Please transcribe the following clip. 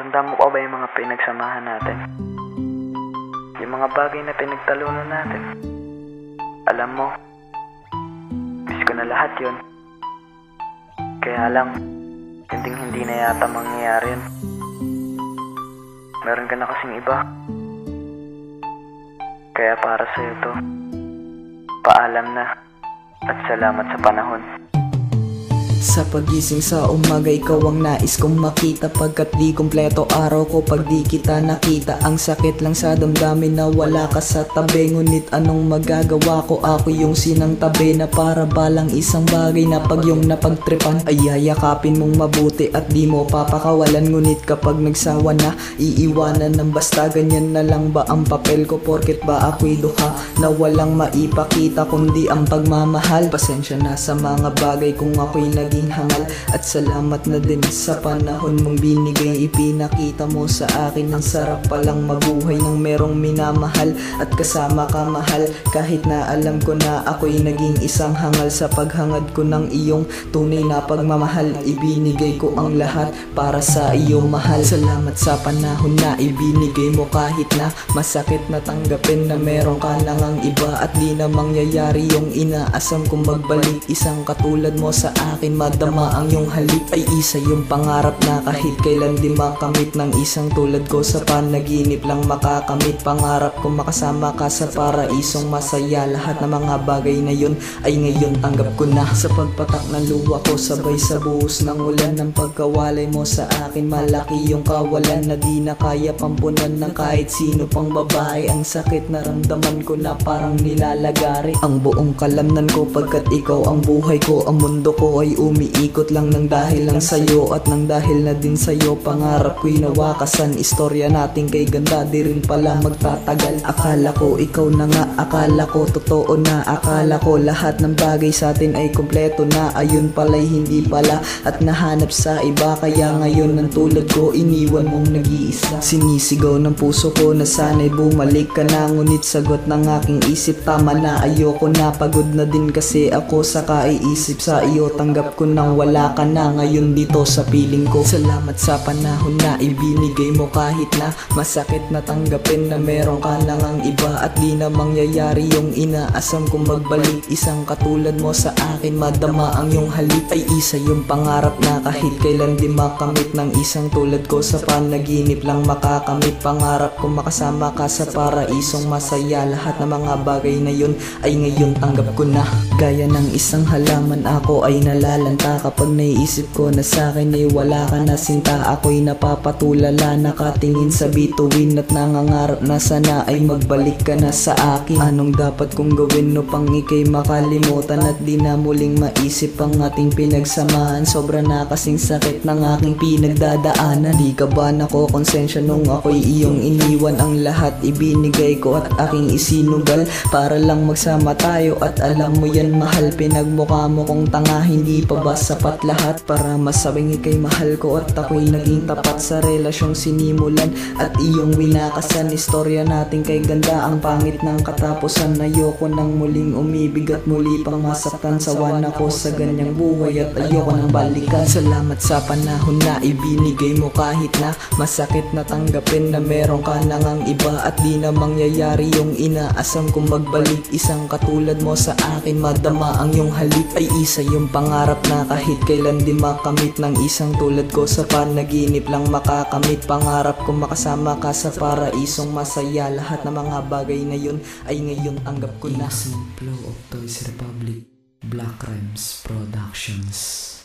Tanda mo pa ba yung mga pinagsamahan natin? Yung mga bagay na pinagtalunan natin? Alam mo, miss ko na lahat yun. Kaya lang, hindi hindi na yata mangyayari yun. Meron ka na kasing iba. Kaya para sa'yo to, paalam na at salamat sa panahon. Sa pagising sa umaga ikaw ang nais kong makita. Pagkat di kompleto araw ko pag di kita nakita. Ang sakit lang sa damdamin na wala ka sa tabi. Ngunit anong magagawa ko? Ako yung sinang tabi Na para balang isang bagay na pag yung napagtripan. Ay yayakapin mong mabuti at di mo papakawalan. Ngunit kapag nagsawa na iiwanan ng basta. Ganyan na lang ba ang papel ko? Porket ba ako'y duha Na walang maipakita kundi ang pagmamahal? Pasensya na sa mga bagay kung ako'y naging hangal At salamat na din sa panahon mong binigay. Ipinakita mo sa akin ang sarap palang mabuhay Nang merong minamahal at kasama ka mahal. Kahit na alam ko na ako'y naging isang hangal Sa paghangad ko ng iyong tunay na pagmamahal Ibinigay ko ang lahat para sa iyo mahal. Salamat sa panahon na ibinigay mo kahit na Masakit na tanggapin na meron ka lang ang iba At di na mangyayari yung inaasam kong magbalik. Isang katulad mo sa akin madama ang iyong halik Ay isa yung pangarap na kahit kailan di makamit Ng isang tulad ko sa panaginip lang makakamit. Pangarap ko makasama ka sa paraisong masaya. Lahat ng mga bagay na yun ay ngayon tanggap ko na. Sa pagpatak ng luwa ko sabay sa buhos ng ulan. Ng pagkawalay mo sa akin malaki yung kawalan. Na di na kaya pampunan ng kahit sino pang babae. Ang sakit na ramdaman ko na parang nilalagari. Ang buong kalamnan ko pagkat ikaw ang buhay ko Ang mundo ko ay umiikot lang ng dahil lang sa'yo At nang dahil na din sa'yo. Pangarap ko'y nawakasan. Istorya natin kay ganda di rin pala magtatagal. Akala ko ikaw na nga Akala ko totoo na. Akala ko lahat ng bagay sa atin ay kompleto na. Ayun pala'y hindi pala At nahanap sa iba. Kaya ngayon ng tulad ko Iniwan mong nag-iisa. Sinisigaw ng puso ko na sana'y bumalik ka na. Ngunit sagot ng aking isip Tama na. Ayoko na Pagod na din kasi ako sa kaiisip. Sa iyo Tanggap ko nang wala ka na. Ngayon dito sa piling ko Salamat sa panahon na ibinigay mo. Kahit na Masakit na tanggapin na meron ka lang ang iba. At di na mangyayari yung inaasam kong magbalik. Isang katulad mo sa akin madama ang iyong halik Ay isa yung pangarap na kahit kailan di makamit Ng isang tulad ko. Sa panaginip lang makakamit Pangarap ko makasama ka sa paraisong masaya. Lahat ng mga bagay na yun ay ngayon tanggap ko na. Gaya ng isang halaman ako ay nalalanta Kapag naiisip ko na sa akin ay wala ka na sinta. Ako'y napapatulala nakatingin sa bituin At nangangarap na sana ay magbalik ka na sa akin. Anong dapat kong gawin no pang ikay makalimutan At di na muling maisip ang ating pinagsamahan? Sobra na kasing sakit ng aking pinagdadaanan. Di ka ba nakokonsensya nung ako'y iyong iniwan? Ang lahat ibinigay ko at aking isinugal Para lang magsama tayo at alam mo yan mahal. Pinagmukha mo kong tanga hindi pa ba sapat lahat Para masabing ikay mahal ko at ako'y naging tapat sa relasyong sinimulan At iyong winakasan. Istorya natin kay ganda Ang pangit ng katapusan. Ayoko nang muling umibig at muli pang masaktan. Sawan ako sa ganyang buhay at ayoko nang balikan. Salamat sa panahon na ibinigay mo kahit na Masakit na tanggapin na meron ka lang ang iba At di na mangyayari yung inaasam kong magbalik. Isang katulad mo sa akin madama ang iyong halik. Ay isa yung pangarap na kahit kailan di makamit Ng isang tulad ko sa panaginip lang makakamit. Pangarap ko makasama ka sa paraisong masaya. Lahat ng mga bagay na yun ay ngayon tanggap ko na. Flow of Toys Republic Black Rhymes Productions